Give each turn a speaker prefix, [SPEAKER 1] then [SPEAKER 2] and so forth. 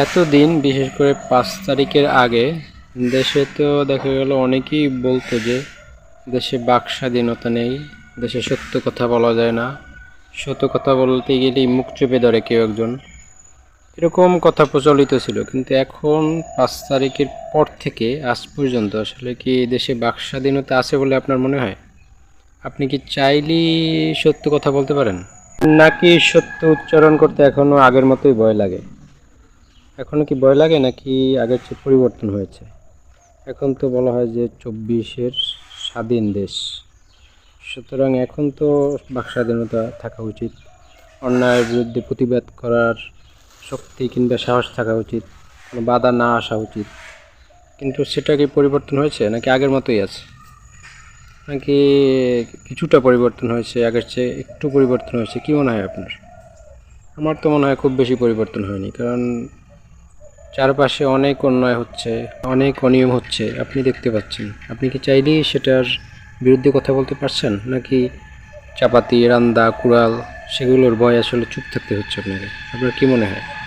[SPEAKER 1] এতদিন, বিশেষ করে পাঁচ তারিখের আগে, দেশে তো দেখা গেল অনেকেই বলতো যে, দেশে বাক স্বাধীনতা নেই, দেশে সত্য কথা বলা যায় না। সত্য কথা বলতে গেলেই মুখ চেপে ধরে কেউ একজন। এরকম কথা প্রচলিত ছিল, কিন্তু এখন পাঁচ তারিখের পর থেকে, আজ পর্যন্ত আসলে কি দেশে বাক স্বাধীনতা আছে বলে আপনার মনে হয়? আপনি কি চাইলেই সত্য কথা বলতে পারেন? নাকি সত্য উচ্চারণ করতে এখনও আগের মতোই ভয় লাগে? এখনও কি ভয় লাগে নাকি আগের চেয়ে পরিবর্তন হয়েছে? এখন তো বলা হয় যে চব্বিশের স্বাধীন দেশ। সুতরাং এখন তো বাক স্বাধীনতা থাকা উচিত। অন্যায়ের বিরুদ্ধে প্রতিবাদ করার শক্তি কিংবা সাহস থাকা উচিত। কোনো বাধা না আসা উচিত। কিন্তু সেটা কি পরিবর্তন হয়েছে নাকি আগের মতোই আছে? নাকি কিছুটা পরিবর্তন হয়েছে, আগের চেয়ে একটু পরিবর্তন হয়েছে, কী মনে হয় আপনার? আমার তো মনে হয় খুব বেশি পরিবর্তন হয়নি। কারণ চারপাশে অনেক অন্যায় হচ্ছে, অনেক অনিয়ম হচ্ছে, আপনি দেখতে পাচ্ছেন। আপনি কি চাইলেই সেটার বিরুদ্ধে কথা বলতে পারছেন? নাকি চাপাতি, রান্দা, কুড়াল, সেগুলোর ভয় আসলে চুপ থাকতে হচ্ছে আপনাকে? আপনার কী মনে হয়?